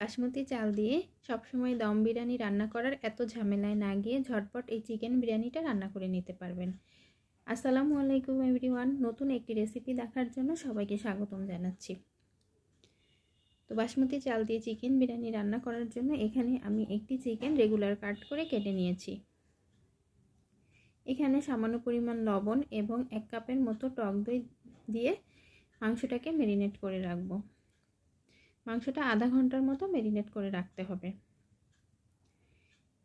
বাসমতি চাল দিয়ে সবসময় দম বিরিয়ানি রান্না করার এত ঝামেলায় না গিয়ে ঝটপট এই চিকেন বিরিয়ানিটা রান্না করে নিতে পারবেন। আসসালামু আলাইকুম এভরিওয়ান, নতুন একটি রেসিপি দেখার জন্য সবাইকে স্বাগতম জানাচ্ছি। তো বাসমতি চাল দিয়ে চিকেন বিরিয়ানি রান্না করার জন্য এখানে আমি একটি চিকেন রেগুলার কাট করে কেটে নিয়েছি। এখানে সামান্য পরিমাণ লবণ এবং এক কাপের মতো টক দই দিয়ে মাংসটাকে ম্যারিনেট করে রাখব। মাংসটা আধা ঘণ্টার মতো ম্যারিনেট করে রাখতে হবে।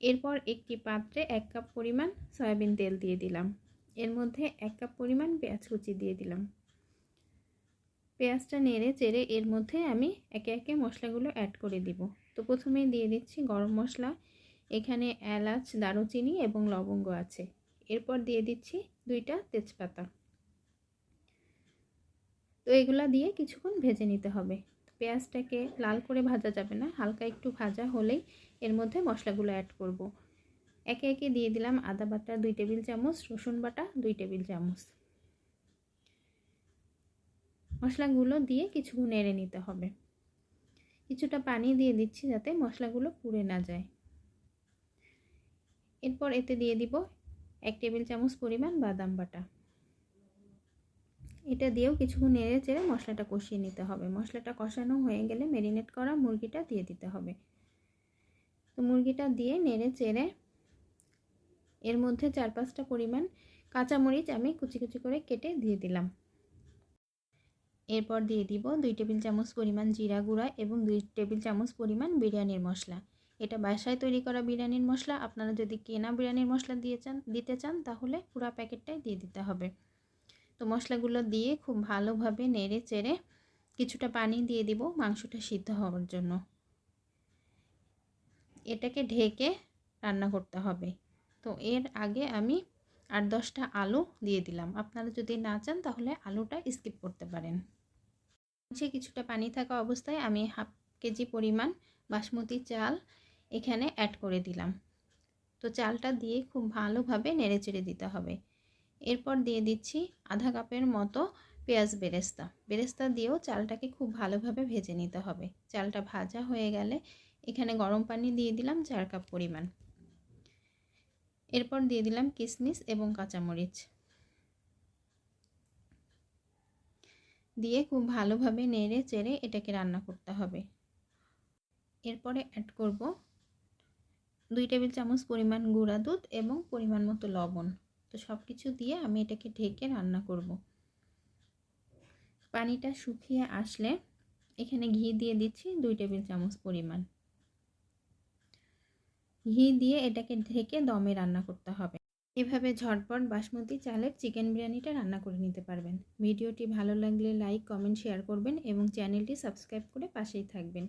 এরপর একটি পাত্রে এক কাপ পরিমাণ সয়াবিন তেল দিয়ে দিলাম। এর মধ্যে এক কাপ পরিমাণ পেঁয়াজ কুচি দিয়ে দিলাম। পেঁয়াজটা নেড়ে চেড়ে এর মধ্যে আমি একে একে মশলাগুলো অ্যাড করে দিব। তো প্রথমেই দিয়ে দিচ্ছি গরম মশলা, এখানে এলাচ, দারুচিনি এবং লবঙ্গ আছে। এরপর দিয়ে দিচ্ছি দুইটা তেজপাতা। তো এগুলা দিয়ে কিছুক্ষণ ভেজে নিতে হবে। পেঁয়াজটাকে লাল করে ভাজা যাবে না, হালকা একটু ভাজা হলেই এর মধ্যে মশলাগুলো অ্যাড করব। একে একে দিয়ে দিলাম আদা বাটা দুই টেবিল চামচ, রসুন বাটা দুই টেবিল চামচ। মশলাগুলো দিয়ে কিছুক্ষণ নেড়ে নিতে হবে। কিছুটা পানি দিয়ে দিচ্ছি যাতে মশলাগুলো পুড়ে না যায়। এরপর এতে দিয়ে দিব এক টেবিল চামচ পরিমাণ বাদাম বাটা। এটা দিয়েও কিছুক্ষণ নেড়ে চেড়ে মশলাটা কষিয়ে নিতে হবে। মশলাটা কষানো হয়ে গেলে ম্যারিনেট করা মুরগিটা দিয়ে দিতে হবে। তো মুরগিটা দিয়ে নেড়ে চেড়ে এর মধ্যে চার পাঁচটা পরিমাণ কাঁচামরিচ আমি কুচি কুচি করে কেটে দিয়ে দিলাম। এরপর দিয়ে দিব দুই টেবিল চামচ পরিমাণ জিরা গুঁড়া এবং দুই টেবিল চামচ পরিমাণ বিরিয়ানির মশলা। এটা বাসায় তৈরি করা বিরিয়ানির মশলা। আপনারা যদি কেনা বিরিয়ানির মশলা দিয়ে চান, দিতে চান, তাহলে পুরো প্যাকেটটাই দিয়ে দিতে হবে। তো মশলাগুলো দিয়ে খুব ভালোভাবে নেড়ে চেড়ে কিছুটা পানি দিয়ে দিব মাংসটা সিদ্ধ হওয়ার জন্য। এটাকে ঢেকে রান্না করতে হবে। তো এর আগে আমি আট দশটা আলু দিয়ে দিলাম। আপনারা যদি না চান তাহলে আলুটা স্কিপ করতে পারেন। সে কিছুটা পানি থাকা অবস্থায় আমি হাফ কেজি পরিমাণ বাসমতি চাল এখানে অ্যাড করে দিলাম। তো চালটা দিয়ে খুব ভালোভাবে নেড়ে চেড়ে দিতে হবে। এরপর দিয়ে দিচ্ছি আধা কাপের মতো পেঁয়াজ বেরেস্তা। বেরেস্তা দিয়েও চালটাকে খুব ভালোভাবে ভেজে নিতে হবে। চালটা ভাজা হয়ে গেলে এখানে গরম পানি দিয়ে দিলাম চার কাপ পরিমাণ। এরপর দিয়ে দিলাম কিশমিশ এবং কাঁচামরিচ। দিয়ে খুব ভালোভাবে নেড়ে চেড়ে এটাকে রান্না করতে হবে। এরপরে অ্যাড করব দুই টেবিল চামচ পরিমাণ গুঁড়া দুধ এবং পরিমাণ মতো লবণ। তো সব কিছু দিয়ে আমি এটাকে ঢেকে রান্না করব। পানিটা শুকিয়ে আসলে এখানে ঘি দিয়ে দিচ্ছি দুই টেবিল চামচ পরিমাণ। ঘি দিয়ে এটাকে ঢেকে দমে রান্না করতে হবে। এভাবে ঝটপট বাসমতি চালের চিকেন বিরিয়ানিটা রান্না করে নিতে পারবেন। ভিডিওটি ভালো লাগলে লাইক, কমেন্ট, শেয়ার করবেন এবং চ্যানেলটি সাবস্ক্রাইব করে পাশেই থাকবেন।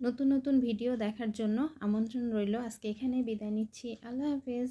নতুন নতুন ভিডিও দেখার জন্য আমন্ত্রণ রইল। আজকে এখানে বিদায় নিচ্ছি। আল্লাহ হাফেজ।